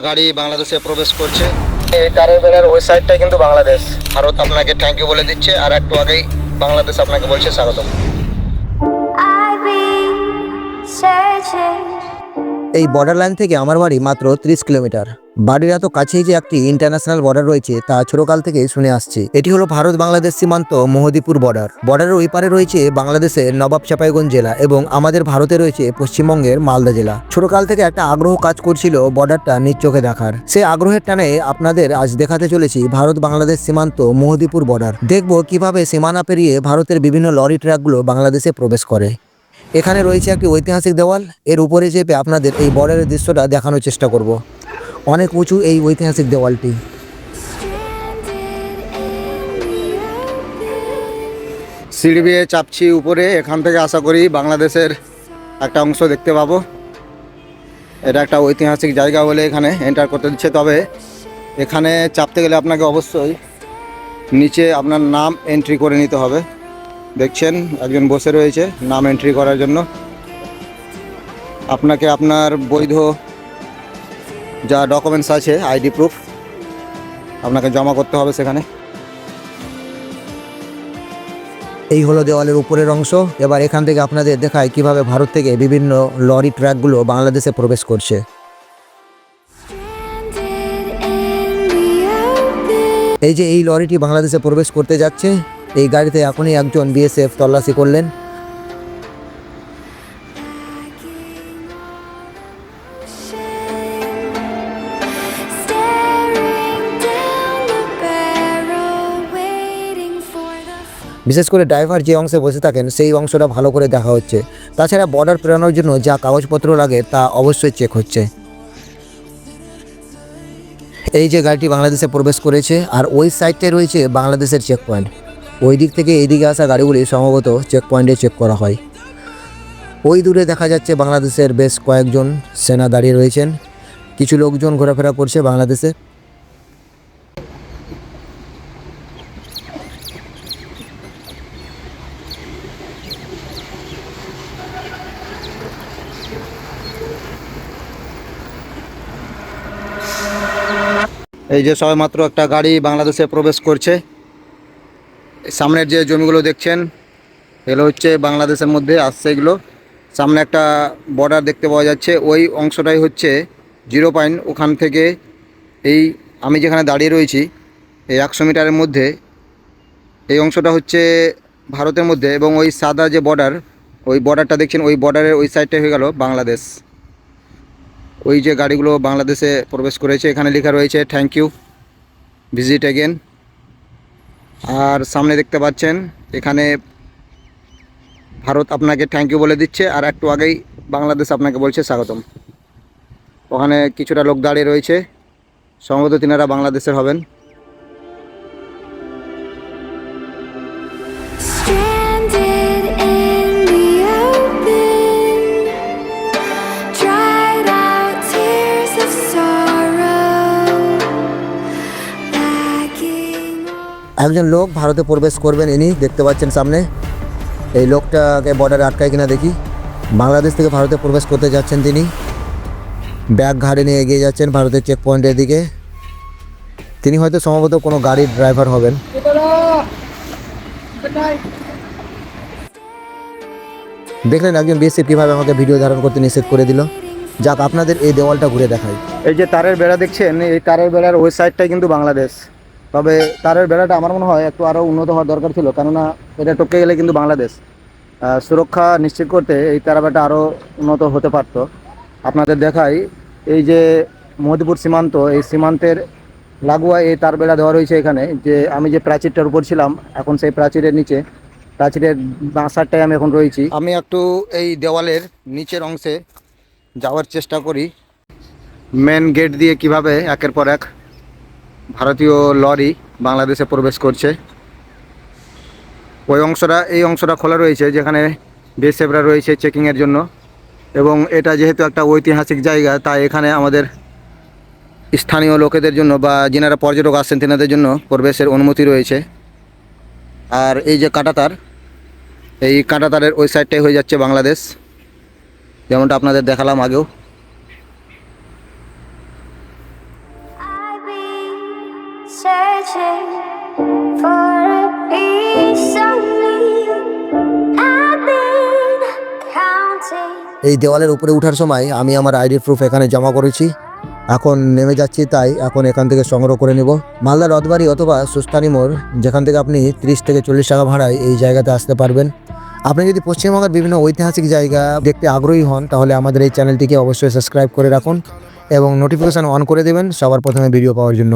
গাড়ি বাংলাদেশে প্রবেশ করছে। এই কারের বেলার ওই সাইডটা কিন্তু বাংলাদেশ। ভারত আপনাকে থ্যাংক ইউ বলে দিচ্ছে। আর একটু আগেই বাংলাদেশ আপনাকে বলছে স্বাগতম। এই বর্ডার লাইন থেকে আমার বাড়ি মাত্র ত্রিশ কিলোমিটার। বাড়ির এত কাছেই যে একটি ইন্টারন্যাশনাল বর্ডার রয়েছে তা ছোটকাল থেকে শুনে আসছি। এটি হলো ভারত বাংলাদেশ সীমান্ত মোহদীপুর বর্ডার বর্ডারের ওই পারে রয়েছে বাংলাদেশের নবাব চাঁপাইগঞ্জ জেলা এবং আমাদের ভারতে রয়েছে পশ্চিমবঙ্গের মালদা জেলা। ছোটকাল থেকে একটা আগ্রহ কাজ করছিল বর্ডারটা নিজ চোখে দেখার। সেই আগ্রহের টানে আপনাদের আজ দেখাতে চলেছি ভারত বাংলাদেশ সীমান্ত মোহদীপুর বর্ডার দেখব কীভাবে সীমানা পেরিয়ে ভারতের বিভিন্ন লরি ট্রাকগুলো বাংলাদেশে প্রবেশ করে। এখানে রয়েছে একটি ঐতিহাসিক দেওয়াল। এর উপরে চেপে আপনাদের এই বর্ডারের দৃশ্যটা দেখানোর চেষ্টা করব। অনেক উঁচু এই ঐতিহাসিক দেওয়ালটি। সিঁড়ি বেয়ে চাপছি উপরে, এখান থেকে আশা করি বাংলাদেশের একটা অংশ দেখতে পাবো। এটা একটা ঐতিহাসিক জায়গা বলে এখানে এন্টার করতে দিচ্ছে। তবে এখানে চাপতে গেলে আপনাকে অবশ্যই নিচে আপনার নাম এন্ট্রি করে নিতে হবে। দেখছেন একজন বসে রয়েছে নাম এন্ট্রি করার জন্য। আপনাকে আপনার বৈধ যা ডকুমেন্টস আছে আইডি প্রুফ আপনাকে জমা করতে হবে সেখানে। এই হলো দেওয়ালের উপরের অংশ। এবার এখান থেকে আপনাদের দেখায় কীভাবে ভারত থেকে বিভিন্ন লরি ট্র্যাকগুলো বাংলাদেশে প্রবেশ করছে। এই যে এই লরিটি বাংলাদেশে প্রবেশ করতে যাচ্ছে এই গাড়িতে এখনই একজন বিএসএফ তল্লাশি করলেন। বিশেষ করে ড্রাইভার যে অংশে বসে থাকেন, সেই অংশটা ভালো করে দেখা হচ্ছে। তাছাড়া বর্ডার পেরোনোর জন্য যা কাগজপত্র লাগে, তা অবশ্যই চেক হচ্ছে। এই যে গাড়িটি বাংলাদেশে প্রবেশ করেছে, আর ওই সাইডটায় রয়েছে বাংলাদেশের চেক পয়েন্ট ওই দিক থেকে এইদিকে আসা গাড়িগুলি সম্ভবত চেক পয়েন্টে চেক করা হয়। ওই দূরে দেখা যাচ্ছে বাংলাদেশের বেশ কয়েকজন সেনা দাঁড়িয়ে রয়েছেন। কিছু লোকজন ঘোরাফেরা করছে বাংলাদেশে। এই যে সবেমাত্র একটা গাড়ি বাংলাদেশে প্রবেশ করছে। সামনের যে জমিগুলো দেখছেন, এগুলো হচ্ছে বাংলাদেশের মধ্যে আসছে এগুলো। সামনে একটা বর্ডার দেখতে পাওয়া যাচ্ছে, ওই অংশটাই হচ্ছে জিরো পয়েন্ট ওখান থেকে এই আমি যেখানে দাঁড়িয়ে রয়েছি, এই একশো মিটারের মধ্যে, এই অংশটা হচ্ছে ভারতের মধ্যে এবং ওই সাদা যে বর্ডার ওই বর্ডারটা দেখছেন, ওই বর্ডারের ওই সাইডটা হয়ে গেল বাংলাদেশ। ওই যে গাড়িগুলো বাংলাদেশে প্রবেশ করেছে, এখানে লেখা রয়েছে থ্যাংক ইউ ভিজিট এগেন আর সামনে দেখতে পাচ্ছেন, এখানে ভারত আপনাকে থ্যাংক ইউ বলে দিচ্ছে, আর একটু আগেই বাংলাদেশ আপনাকে বলছে স্বাগতম। ওখানে কিছুটা লোক দাঁড়িয়ে রয়েছে, সম্ভবত তিনারা বাংলাদেশের হবেন। একজন লোক ভারতে প্রবেশ করবেন, ইনি দেখতে পাচ্ছেন সামনে। এই লোকটাকে বর্ডারে আটকায় কিনা দেখি। বাংলাদেশ থেকে ভারতে প্রবেশ করতে যাচ্ছেন তিনি। ব্যাগ ঘাড়ে নিয়ে এগিয়ে যাচ্ছেন ভারতের চেক পয়েন্টের দিকে। তিনি হয়তো সম্ভবত কোনো গাড়ির ড্রাইভার হবেন। দেখলেন একজন বিএসএফ কীভাবে আমাকে ভিডিও ধারণ করতে নিষেধ করে দিল। যাক, আপনাদের এই দেওয়ালটা ঘুরে দেখাই। এই যে তারের বেড়া দেখছেন, এই তারের বেড়ার ওই সাইডটাই কিন্তু বাংলাদেশ। তবে তারের বেড়াটা আমার মনে হয় একটু আরও উন্নত হওয়ার দরকার ছিল কেননা এটা টপকে গেলে কিন্তু বাংলাদেশ। সুরক্ষা নিশ্চিত করতে এই তারাবেটা আরও উন্নত হতে পারত। আপনাদের দেখাই এই যে মধুপুর সীমান্ত এই সীমান্তের লাগোয়া এই তার বেড়া দেওয়া রয়েছে এখানে। যে আমি যে প্রাচীরটার উপর ছিলাম এখন সেই প্রাচীরের নিচে প্রাচীরের বাঁসারটায় আমি এখন রয়েছি। আমি একটু এই দেওয়ালের নিচের অংশে যাওয়ার চেষ্টা করি। মেন গেট দিয়ে কীভাবে একের পর এক ভারতীয় লরি বাংলাদেশে প্রবেশ করছে। ওই অংশটা, এই অংশটা খোলা রয়েছে, যেখানে বিএসএফরা রয়েছে চেকিংয়ের জন্য। এবং এটা যেহেতু একটা ঐতিহাসিক জায়গা, তাই এখানে আমাদের স্থানীয় লোকেদের জন্য বা যিনারা পর্যটক আসছেন, তেনাদের জন্য প্রবেশের অনুমতি রয়েছে। আর এই যে কাটাতার, এই কাটাতারের ওই সাইডটাই হয়ে যাচ্ছে বাংলাদেশ। যেমনটা আপনাদের দেখালাম আগেও। এই দেওয়ালের উপরে ওঠার সময় আমি আমার আইডি প্রুফ এখানে জমা করেছি। এখন নেমে যাচ্ছি, তাই এখন এখান থেকে সংগ্রহ করে নেব। মালদা রথবাড়ি অথবা সুস্তানি মোড়, যেখান থেকে আপনি তিরিশ থেকে চল্লিশ টাকা ভাড়ায় এই জায়গাতে আসতে পারবেন। আপনি যদি পশ্চিমবঙ্গের বিভিন্ন ঐতিহাসিক জায়গা দেখতে আগ্রহী হন, তাহলে আমাদের এই চ্যানেলটিকে অবশ্যই সাবস্ক্রাইব করে রাখুন এবং নোটিফিকেশান অন করে দেবেন সবার প্রথমে ভিডিও পাওয়ার জন্য।